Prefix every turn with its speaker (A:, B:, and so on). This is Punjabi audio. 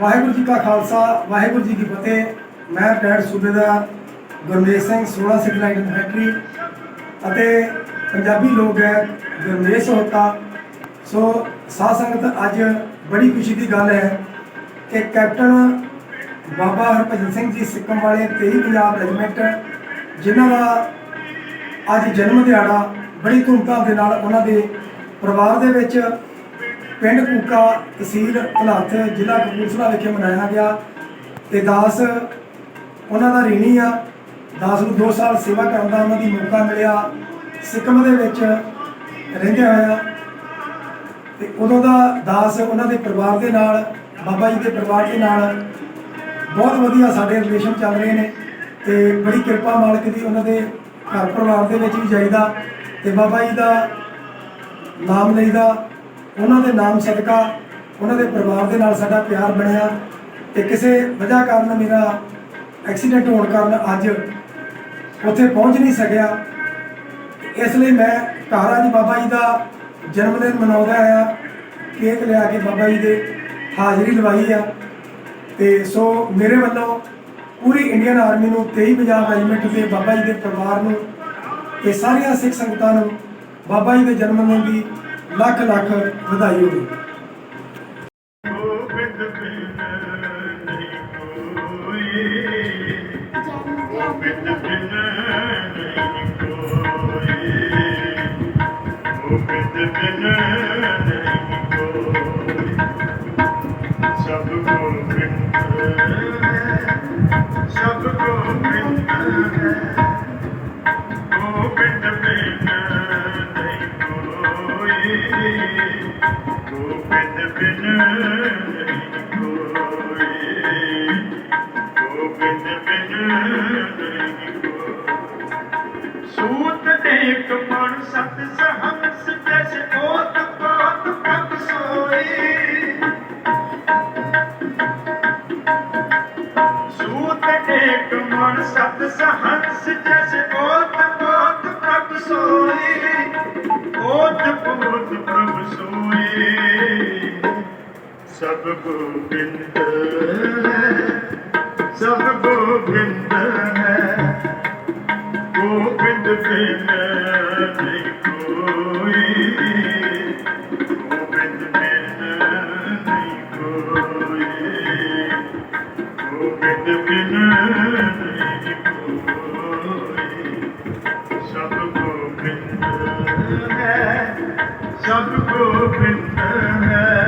A: ਵਾਹਿਗੁਰੂ ਜੀ ਕਾ ਖਾਲਸਾ, ਵਾਹਿਗੁਰੂ ਜੀ ਕੀ ਫਤਿਹ। ਮੈਂ retired Subedar Gurmesh Singh 16 Sikh line factory ਅਤੇ ਪੰਜਾਬੀ ਲੋਕ ਹੈ ਗੁਰਮੇਸ਼ ਹੋਤਾ ਸੋ ਸਾਧ ਸੰਗਤ, ਅੱਜ ਬੜੀ ਖੁਸ਼ੀ ਦੀ ਗੱਲ ਹੈ ਕਿ ਕੈਪਟਨ ਬਾਬਾ ਹਰਭਜਨ ਸਿੰਘ ਜੀ ਸਿੱਕਮ ਵਾਲੇ 23 ਪੰਜਾਬ ਰੈਜੀਮੈਂਟ, ਜਿਨ੍ਹਾਂ ਦਾ ਅੱਜ ਜਨਮ ਦਿਹਾੜਾ ਬੜੀ ਧੂਮਧਾਮ ਦੇ ਨਾਲ ਉਹਨਾਂ ਦੇ ਪਰਿਵਾਰ ਦੇ ਵਿੱਚ ਪਿੰਡ ਕੂਕਾ ਤਹਿਸੀਲ ਭਲਾਤ ਜ਼ਿਲ੍ਹਾ ਕਪੂਰਥਲਾ ਵਿਖੇ ਮਨਾਇਆ ਗਿਆ ਤੇ ਦਾਸ ਉਹਨਾਂ ਦਾ ਰੀਣੀ ਆ। ਦਾਸ ਨੂੰ 2 ਸਾਲ ਸੇਵਾ ਕਰਨ ਦਾ ਉਹਨਾਂ ਦੀ ਮੌਕਾ ਮਿਲਿਆ। ਸਿੱਕਮ ਦੇ ਵਿੱਚ ਰਹਿੰਦੇ ਹੋਇਆ ਤੇ ਉਦੋਂ ਦਾ ਦਾਸ ਉਹਨਾਂ ਦੇ ਪਰਿਵਾਰ ਦੇ ਨਾਲ, ਬਾਬਾ ਜੀ ਦੇ ਪਰਿਵਾਰ ਦੇ ਨਾਲ ਬਹੁਤ ਵਧੀਆ ਸਾਡੇ ਰਿਲੇਸ਼ਨ ਚੱਲ ਰਹੇ ਨੇ ਤੇ ਬੜੀ ਕਿਰਪਾ ਮਾਲਕ ਦੀ ਉਹਨਾਂ ਦੇ ਘਰ ਪਰਿਵਾਰ ਦੇ ਵਿੱਚ ਵੀ ਜਾਈਦਾ ਤੇ ਬਾਬਾ ਜੀ ਦਾ ਨਾਮ ਲਈਦਾ। ਉਹਨਾਂ ਦੇ ਨਾਮ ਸਦਕਾ ਉਹਨਾਂ ਦੇ ਪਰਿਵਾਰ ਦੇ ਨਾਲ ਸਾਡਾ ਪਿਆਰ ਬਣਿਆ ਤੇ ਕਿਸੇ ਵਜ੍ਹਾ ਕਾਰਨ ਮੇਰਾ ਐਕਸੀਡੈਂਟ ਹੋਣ ਕਾਰਨ ਅੱਜ ਉੱਥੇ ਪਹੁੰਚ ਨਹੀਂ ਸਕਿਆ। ਇਸ ਲਈ ਮੈਂ ਘਰ ਅੱਜ ਬਾਬਾ ਜੀ ਦਾ ਜਨਮ ਦਿਨ ਮਨਾਉਂਦਾ ਆ ਕੇਕ ਲਿਆ ਕੇ ਬਾਬਾ ਜੀ ਦੇ ਹਾਜ਼ਰੀ ਲਵਾਈ ਆ। ਤੇ ਸੋ ਮੇਰੇ ਵੱਲੋਂ ਪੂਰੀ ਇੰਡੀਅਨ ਆਰਮੀ ਨੂੰ 23 ਪੰਜਾਬ ਰੈਜੀਮੈਂਟ ਦੇ ਬਾਬਾ ਜੀ ਦੇ ਪਰਿਵਾਰ ਨੂੰ ਤੇ ਸਾਰੀਆਂ ਸਿੱਖ ਸੰਗਤਾਂ ਨੂੰ ਬਾਬਾ ਜੀ ਦੇ ਜਨਮ ਦਿਨ ਦੀ ਲੱਖ ਲੱਖ ਵਧਾਈ ਹੋਵੇ।
B: ਗੋਬਿੰਦ ਬਿਨ ਨਹੀਂ ਸਭ ਗੋਬਿੰਦ ਸਭ ਸੋਈ ਓਤ ਪੋਤ ਪ੍ਰਭ ਸੋਏ। ਸਭ ਗੋਬਿੰਦ ਹੈ ਸਭ ਗੋਬਿੰਦ ਹੈ ਗੋਬਿੰਦ ਬਿਨ ਨਹੀਂ ਕੋਈ ਗੋਬਿੰਦ ਬਿਨ ਨਹੀਂ ਕੋਈ ਗੋਬਿੰਦ ਬਿਨ ਨਹੀਂ ਕੋਈ ਸਭ ਗੋਬਿੰਦ ਹੈ ਸਭ ਗੋਬਿੰਦ ਹੈ